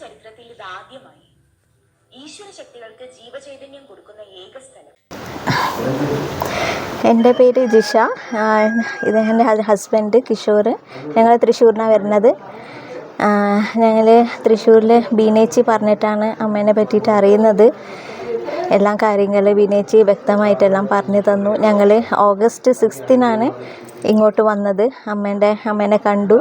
ചരിത്രത്തിൽ ഇതാദ്യമായി ഈശ്വര ശക്തികൾക്ക് ജീവചൈതന്യം കൊടുക്കുന്ന ഏക സ്ഥലം. എന്റെ പേര് ജിഷ. ഇത് എന്റെ ഹസ്ബൻഡ് കിഷോർ. ഞങ്ങൾ തൃശ്ശൂരിനാണ് വരുന്നത്. ഞങ്ങൾ തൃശ്ശൂരിൽ ബീനേച്ചി പറഞ്ഞിട്ടാണ് അമ്മേനെ പറ്റിയിട്ട് അറിയുന്നത്. എല്ലാ കാര്യങ്ങൾ ബീനേച്ചി വ്യക്തമായിട്ടെല്ലാം പറഞ്ഞു തന്നു. ഞങ്ങൾ ഓഗസ്റ്റ് സിക്സ്തിനാണ് ഇങ്ങോട്ട് വന്നത് അമ്മേന്റെ അമ്മേനെ കണ്ടു.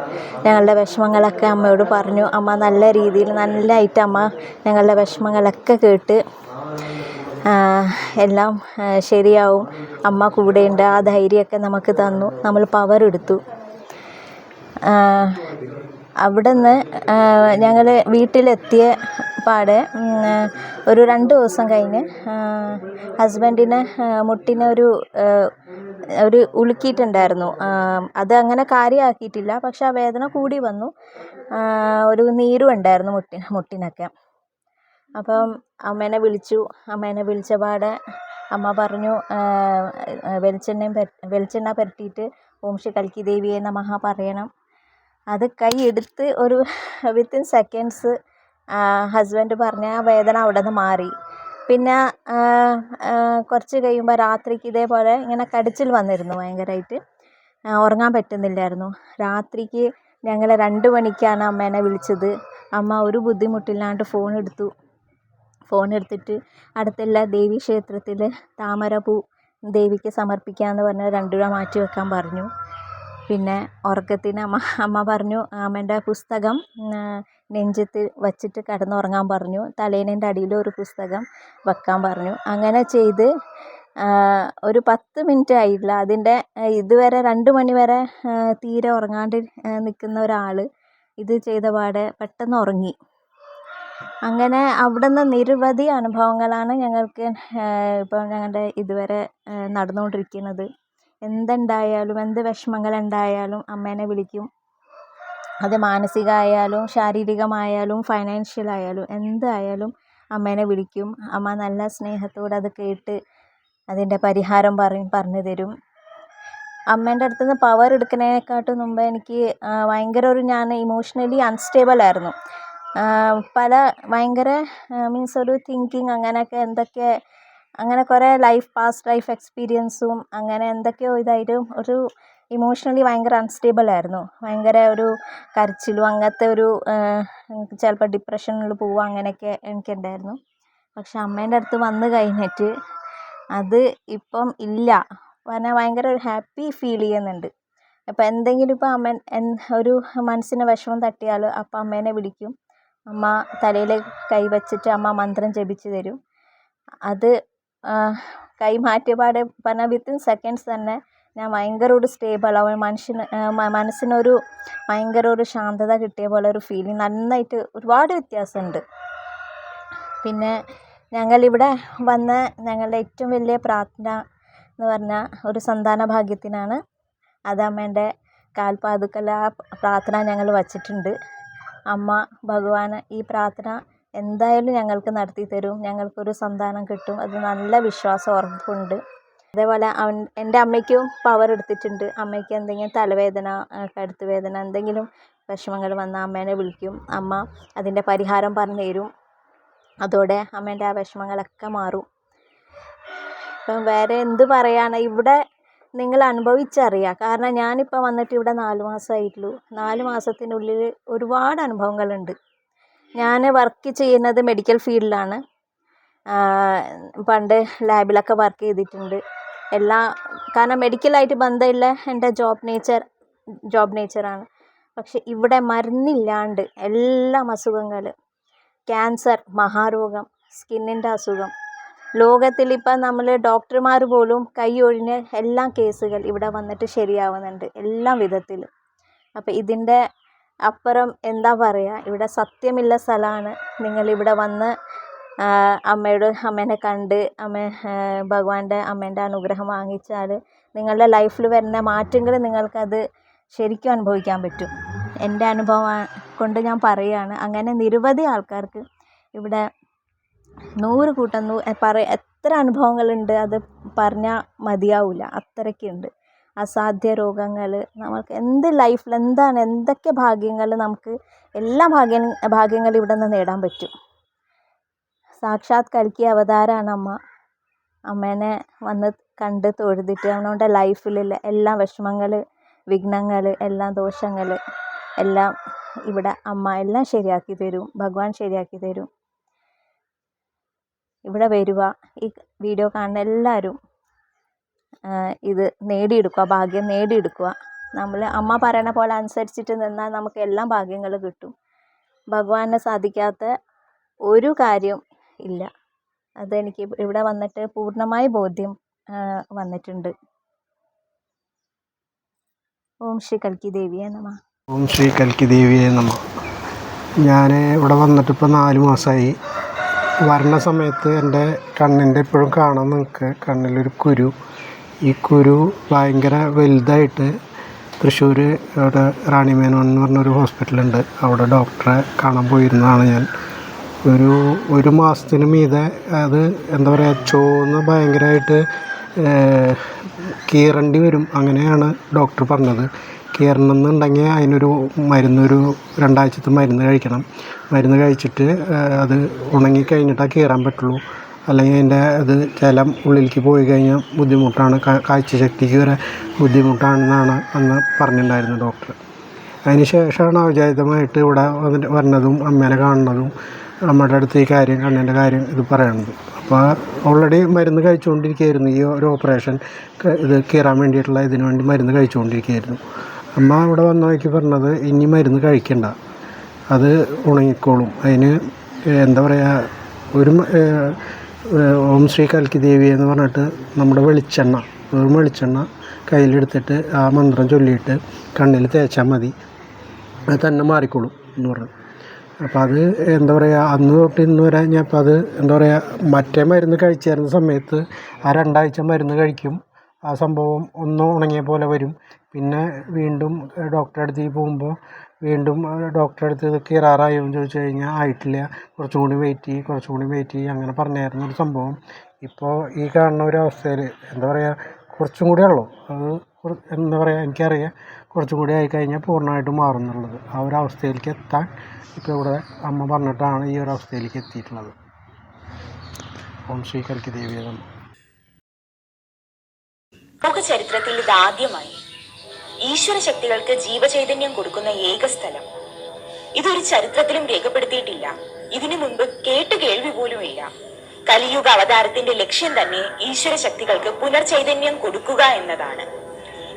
ഞങ്ങളുടെ വിഷമങ്ങളൊക്കെ അമ്മയോട് പറഞ്ഞു. അമ്മ നല്ല രീതിയിൽ നല്ലതായിട്ട് അമ്മ ഞങ്ങളുടെ വിഷമങ്ങളൊക്കെ കേട്ട് എല്ലാം ശരിയാവും. അമ്മ കൂടെയുണ്ട്. ആ ധൈര്യമൊക്കെ നമുക്ക് തന്നു. നമ്മൾ പവർ എടുത്തു. അവിടെ നിന്ന് ഞങ്ങൾ വീട്ടിലെത്തിയ പാടെ ഒരു രണ്ട് ദിവസം കഴിഞ്ഞ് ഹസ്ബൻഡിനെ മുട്ടിന് ഒരു ഒരു ഉളുക്കിയിട്ടുണ്ടായിരുന്നു. അത് അങ്ങനെ കാര്യമാക്കിയിട്ടില്ല പക്ഷെ ആ വേദന കൂടി വന്നു. ഒരു നീരും ഉണ്ടായിരുന്നു മുട്ടി മുട്ടിനൊക്കെ. അപ്പം അമ്മേനെ വിളിച്ചു. അമ്മേനെ വിളിച്ച പാടെ അമ്മ പറഞ്ഞു വെളിച്ചെണ്ണയും വെളിച്ചെണ്ണ പുരട്ടിയിട്ട് ഓം ശ്രീ കൽക്കി ദേവിയെ നമഹ പറയണം. അത് കൈ എടുത്ത് ഒരു വിത്തിൻ സെക്കൻഡ്സ് ഹസ്ബൻഡ് പറഞ്ഞ ആ വേദന അവിടെ നിന്ന് മാറി. പിന്നെ കുറച്ച് കഴിയുമ്പോൾ രാത്രിക്ക് ഇതേപോലെ ഇങ്ങനെ കടിച്ചിൽ വന്നിരുന്നു ഭയങ്കരമായിട്ട് ഉറങ്ങാൻ പറ്റുന്നില്ലായിരുന്നു. രാത്രിക്ക് ഞങ്ങൾ രണ്ട് മണിക്കാണ് അമ്മേനെ വിളിച്ചത്. അമ്മ ഒരു ബുദ്ധിമുട്ടില്ലാണ്ട് ഫോൺ എടുത്തു. ഫോൺ എടുത്തിട്ട് അടുത്തുള്ള ദേവി ക്ഷേത്രത്തിൽ താമരപ്പൂ ദേവിക്ക് സമർപ്പിക്കാമെന്ന് പറഞ്ഞ് രണ്ട് രൂപ മാറ്റി വെക്കാൻ പറഞ്ഞു. പിന്നെ ഉറക്കത്തിന് അമ്മ അമ്മ പറഞ്ഞു അമ്മേന്റെ പുസ്തകം നെഞ്ചത്ത് വച്ചിട്ട് കിടന്നുറങ്ങാൻ പറഞ്ഞു. തലേണേന്റെ അടിയിൽ ഒരു പുസ്തകം വെക്കാൻ പറഞ്ഞു. അങ്ങനെ ചെയ്ത് ഒരു പത്ത് മിനിറ്റ് ആയില്ല. അതിന്റെ ഇതുവരെ രണ്ട് മണി വരെ തീരെ ഉറങ്ങാണ്ട് നിൽക്കുന്ന ഒരാൾ ഇത് ചെയ്ത പാടെ പെട്ടെന്ന് ഉറങ്ങി. അങ്ങനെ അവിടുന്ന് നിരവധി അനുഭവങ്ങളാണ് ഞങ്ങൾക്ക് ഇപ്പോൾ ഞങ്ങളുടെ ഇതുവരെ നടന്നുകൊണ്ടിരിക്കുന്നത്. എന്തുണ്ടായാലും എന്ത് വിഷമങ്ങളുണ്ടായാലും അമ്മേനെ വിളിക്കും. അത് മാനസികമായാലും ശാരീരികമായാലും ഫൈനാൻഷ്യൽ ആയാലും എന്തായാലും അമ്മേനെ വിളിക്കും. അമ്മ നല്ല സ്നേഹത്തോടെ അത് കേട്ട് അതിന്റെ പരിഹാരം പറയും പറഞ്ഞു തരും അമ്മേന്റെ അടുത്ത് നിന്ന് പവർ എടുക്കുന്നതിനെക്കാട്ടും മുമ്പ് എനിക്ക് ഭയങ്കര ഒരു ഞാൻ ഇമോഷണലി അൺസ്റ്റേബിൾ ആയിരുന്നു. പല ഭയങ്കര മീൻസ് ഒരു തിങ്കിങ് അങ്ങനെയൊക്കെ എന്തൊക്കെ അങ്ങനെ കുറേ ലൈഫ് പാസ്റ്റ് ലൈഫ് എക്സ്പീരിയൻസും അങ്ങനെ എന്തൊക്കെയോ ഇതായിട്ടും ഒരു ഇമോഷണലി ഭയങ്കര അൺസ്റ്റേബിൾ ആയിരുന്നു. ഭയങ്കര ഒരു കരച്ചിലും അങ്ങനത്തെ ഒരു ചിലപ്പോൾ ഡിപ്രഷനിൽ പോവുക അങ്ങനെയൊക്കെ എനിക്കുണ്ടായിരുന്നു. പക്ഷെ അമ്മേന്റെ അടുത്ത് വന്ന് കഴിഞ്ഞിട്ട് അത് ഇപ്പം ഇല്ല. പറഞ്ഞാൽ ഭയങ്കര ഒരു ഹാപ്പി ഫീൽ ചെയ്യുന്നുണ്ട്. അപ്പോൾ എന്തെങ്കിലും ഇപ്പോൾ അമ്മ ഒരു മനസ്സിന് വിഷമം തട്ടിയാൽ അപ്പം അമ്മേനെ വിളിക്കും. അമ്മ തലയിൽ കൈ വച്ചിട്ട് അമ്മ മന്ത്രം ജപിച്ച് തരും. അത് കൈ മാറ്റിയ പാടെ പറഞ്ഞാൽ വിത്തിൻ സെക്കൻഡ്സ് തന്നെ ഞാൻ ഭയങ്കര ഒരു സ്റ്റേബിൾ ആവും മനുഷ്യന് മനസ്സിനൊരു ഭയങ്കര ഒരു ശാന്തത കിട്ടിയ പോലെ ഒരു ഫീലിംഗ് നന്നായിട്ട് ഒരുപാട് വ്യത്യാസമുണ്ട് പിന്നെ ഞങ്ങളിവിടെ വന്ന ഞങ്ങളുടെ ഏറ്റവും വലിയ പ്രാർത്ഥന എന്ന് പറഞ്ഞാൽ ഒരു സന്താന ഭാഗ്യത്തിനാണ് അത് അമ്മേന്റെ കാൽപ്പാതുക്കൽ ആ പ്രാർത്ഥന ഞങ്ങൾ വച്ചിട്ടുണ്ട്. അമ്മ ഭഗവാൻ ഈ പ്രാർത്ഥന എന്തായാലും ഞങ്ങൾക്ക് നടത്തി തരും ഞങ്ങൾക്കൊരു സന്താനം കിട്ടും. അത് നല്ല വിശ്വാസം ഉറപ്പുണ്ട്. അതേപോലെ അവൻ എന്റെ അമ്മയ്ക്കും പവർ എടുത്തിട്ടുണ്ട്. അമ്മയ്ക്ക് എന്തെങ്കിലും തലവേദന കഴുത്ത് വേദന എന്തെങ്കിലും വിഷമങ്ങൾ വന്നാൽ അമ്മേനെ വിളിക്കും. അമ്മ അതിന്റെ പരിഹാരം പറഞ്ഞു തരും. അതോടെ അമ്മേന്റെ ആ വിഷമങ്ങളൊക്കെ മാറും. ഇപ്പം വേറെ എന്ത് പറയാനാണ് ഇവിടെ നിങ്ങൾ അനുഭവിച്ചറിയാം. കാരണം ഞാനിപ്പോൾ വന്നിട്ട് ഇവിടെ നാല് മാസമായിട്ടുള്ളൂ. നാല് മാസത്തിനുള്ളിൽ ഒരുപാട് അനുഭവങ്ങളുണ്ട്. ഞാൻ വർക്ക് ചെയ്യുന്നത് മെഡിക്കൽ ഫീൽഡിലാണ് പണ്ട് ലാബിലൊക്കെ വർക്ക് ചെയ്തിട്ടുണ്ട്. എല്ലാ കാരണം മെഡിക്കലായിട്ട് ബന്ധമില്ല. എന്റെ ജോബ് നേച്ചർ ജോബ് നേച്ചറാണ് പക്ഷെ ഇവിടെ മരുന്നില്ലാണ്ട് എല്ലാം അസുഖങ്ങൾ ക്യാൻസർ മഹാരോഗം സ്കിന്നിന്റെ അസുഖം ലോകത്തിൽ ഇപ്പം നമ്മൾ ഡോക്ടർമാർ പോലും കൈ ഒഴിഞ്ഞ് എല്ലാ കേസുകൾ ഇവിടെ വന്നിട്ട് ശരിയാവുന്നുണ്ട്. എല്ലാ വിധത്തിലും. അപ്പം ഇതിന്റെ അപ്പുറം എന്താ പറയുക ഇവിടെ സത്യമില്ല സ്ഥലമാണ്. നിങ്ങളിവിടെ വന്ന് അമ്മയോട് അമ്മേനെ കണ്ട് അമ്മ ഭഗവാന്റെ അമ്മേന്റെ അനുഗ്രഹം വാങ്ങിച്ചാൽ നിങ്ങളുടെ ലൈഫിൽ വരുന്ന മാറ്റങ്ങൾ നിങ്ങൾക്കത് ശരിക്കും അനുഭവിക്കാൻ പറ്റും. എന്റെ അനുഭവം കൊണ്ട് ഞാൻ പറയുകയാണ് അങ്ങനെ നിരവധി ആൾക്കാർക്ക് ഇവിടെ നൂറ് കൂട്ടം നൂ പറ എത്ര അനുഭവങ്ങളുണ്ട് അത് പറഞ്ഞാൽ മതിയാവില്ല അത്രയ്ക്കുണ്ട്. അസാധ്യ രോഗങ്ങൾ നമുക്ക് എന്ത് ലൈഫിൽ എന്താണ് എന്തൊക്കെ ഭാഗ്യങ്ങൾ നമുക്ക് എല്ലാ ഭാഗ്യ ഭാഗ്യങ്ങളും ഇവിടെ നിന്ന് നേടാൻ പറ്റും. സാക്ഷാത് കൽക്കി അവതാരമാണ് അമ്മ. അമ്മേനെ വന്ന് കണ്ട് തൊഴുതിട്ട് അവനവന്റെ ലൈഫിലുള്ള എല്ലാ വിഷമങ്ങൾ വിഘ്നങ്ങൾ എല്ലാ ദോഷങ്ങൾ എല്ലാം ഇവിടെ അമ്മ എല്ലാം ശരിയാക്കി തരും. ഭഗവാൻ ശരിയാക്കി തരും. ഇവിടെ വരുക ഈ വീഡിയോ കാണുന്ന എല്ലാവരും ഇത് നേടിയെടുക്കുക ഭാഗ്യം നേടിയെടുക്കുക. നമ്മൾ അമ്മ പറയണ പോലെ അനുസരിച്ചിട്ട് നിന്നാൽ നമുക്ക് എല്ലാ ഭാഗ്യങ്ങൾ കിട്ടും. ഭഗവാനെ സാധിക്കാത്ത ഒരു കാര്യം ഇല്ല. അതെനിക്ക് ഇവിടെ വന്നിട്ട് പൂർണമായി ബോധ്യം വന്നിട്ടുണ്ട്. ഓം ശ്രീ കൽക്കി ദേവിയെ നമ. ഓം ശ്രീ കൽക്കി ദേവിയെ നമ. ഞാൻ ഇവിടെ വന്നിട്ട് ഇപ്പോൾ നാല് മാസമായി വരണ സമയത്ത് എന്റെ കണ്ണിന്റെ ഇപ്പോഴും കാണാൻ നിങ്ങൾക്ക് കണ്ണിലൊരു കുരു. ഈ കുരു ഭയങ്കര വലുതായിട്ട് തൃശ്ശൂർ അവിടെ റാണിമേനോൻ എന്ന് പറഞ്ഞൊരു ഹോസ്പിറ്റലുണ്ട്. അവിടെ ഡോക്ടറെ കാണാൻ പോയിരുന്നതാണ് ഞാൻ. ഒരു ഒരു മാസത്തിന് മീതെ അത് എന്താ പറയുക ചോന്ന് ഭയങ്കരമായിട്ട് കീറേണ്ടി വരും. അങ്ങനെയാണ് ഡോക്ടർ പറഞ്ഞത്. കീറണമെന്നുണ്ടെങ്കിൽ അതിനൊരു മരുന്നൊരു രണ്ടാഴ്ചത്തെ മരുന്ന് കഴിക്കണം. മരുന്ന് കഴിച്ചിട്ട് അത് ഉണങ്ങി കഴിഞ്ഞിട്ടാണ് കീറാൻ പറ്റുള്ളൂ. അല്ലെങ്കിൽ അതിന്റെ അത് ജലം ഉള്ളിലേക്ക് പോയി കഴിഞ്ഞാൽ ബുദ്ധിമുട്ടാണ്. കാഴ്ച കാഴ്ചശക്തിക്ക് വരെ ബുദ്ധിമുട്ടാണെന്നാണ് അന്ന് പറഞ്ഞിട്ടുണ്ടായിരുന്നത് ഡോക്ടർ. അതിന് ശേഷമാണ് അവിചാരിതമായിട്ട് ഇവിടെ വന്നിട്ട് വരണതും അമ്മേനെ കാണുന്നതും അമ്മയുടെ അടുത്ത് ഈ കാര്യം കണ്ണിന്റെ കാര്യം ഇത് പറയണത്. അപ്പോൾ ഓൾറെഡി മരുന്ന് കഴിച്ചുകൊണ്ടിരിക്കുകയായിരുന്നു. ഈ ഒരു ഓപ്പറേഷൻ ഇത് കീറാൻ വേണ്ടിയിട്ടുള്ള ഇതിന് വേണ്ടി മരുന്ന് കഴിച്ചുകൊണ്ടിരിക്കുകയായിരുന്നു. അമ്മ അവിടെ വന്ന വഴിക്ക് പറഞ്ഞത് ഇനി മരുന്ന് കഴിക്കണ്ട. അത് ഉണങ്ങിക്കോളും. അതിന് എന്താ പറയുക ഒരു ഓം ശ്രീ കൽക്കി ദേവി എന്ന് പറഞ്ഞിട്ട് നമ്മുടെ വെളിച്ചെണ്ണ ഒരു വെളിച്ചെണ്ണ കയ്യിലെടുത്തിട്ട് ആ മന്ത്രം ചൊല്ലിയിട്ട് കണ്ണിൽ തേച്ചാൽ മതി. അത് തന്നെ മാറിക്കോളും എന്ന് പറഞ്ഞു. അപ്പോൾ അത് എന്താ പറയുക അന്ന് തൊട്ട് ഇന്ന് വരെ ഞാൻ ഇപ്പോൾ അത് എന്താ പറയുക മറ്റേ മരുന്ന് കഴിച്ചിരുന്ന സമയത്ത് ആ രണ്ടാഴ്ച മരുന്ന് കഴിക്കും. ആ സംഭവം ഒന്ന് ഉണങ്ങിയ പോലെ വരും. പിന്നെ വീണ്ടും ഡോക്ടറെ അടുത്തേക്ക് പോകുമ്പോൾ വീണ്ടും ഡോക്ടറെ അടുത്ത് ഇത് കീറാറായോ എന്ന് ചോദിച്ചു കഴിഞ്ഞാൽ ആയിട്ടില്ല. കുറച്ചും കൂടി വെയിറ്റ് ചെയ്യും കുറച്ചും കൂടി വെയിറ്റ് ചെയ്യും അങ്ങനെ പറഞ്ഞായിരുന്നു ഒരു സംഭവം. ഇപ്പോൾ ഈ കാണുന്ന ഒരു അവസ്ഥയിൽ എന്താ പറയുക കുറച്ചും കൂടി ഉള്ളൂ. അത് എന്താ പറയുക എനിക്കറിയാം. കുറച്ചും കൂടി ആയിക്കഴിഞ്ഞാൽ പൂർണമായിട്ടും മാറും എന്നുള്ളത്. ആ ഒരു അവസ്ഥയിലേക്ക് എത്താൻ ഇപ്പോൾ ഇവിടെ അമ്മ പറഞ്ഞിട്ടാണ് ഈ ഒരു അവസ്ഥയിലേക്ക് എത്തിയിട്ടുള്ളത്. ഓം ശ്രീ കൽക്കി ദേവിയെ നമുക്ക് ചരിത്രത്തിൽ ഇത് ആദ്യമായി. ഈശ്വര ശക്തികൾക്ക് ജീവചൈതന്യം കൊടുക്കുന്ന ഏക സ്ഥലം. ഇതൊരു ചരിത്രത്തിലും രേഖപ്പെടുത്തിയിട്ടില്ല. ഇതിനു മുൻപ് കേട്ട് കേൾവി ഇല്ല. കലിയുഗ അവതാരത്തിന്റെ ലക്ഷ്യം തന്നെ ഈശ്വര ശക്തികൾക്ക് പുനർചൈതന്യം കൊടുക്കുക എന്നതാണ്.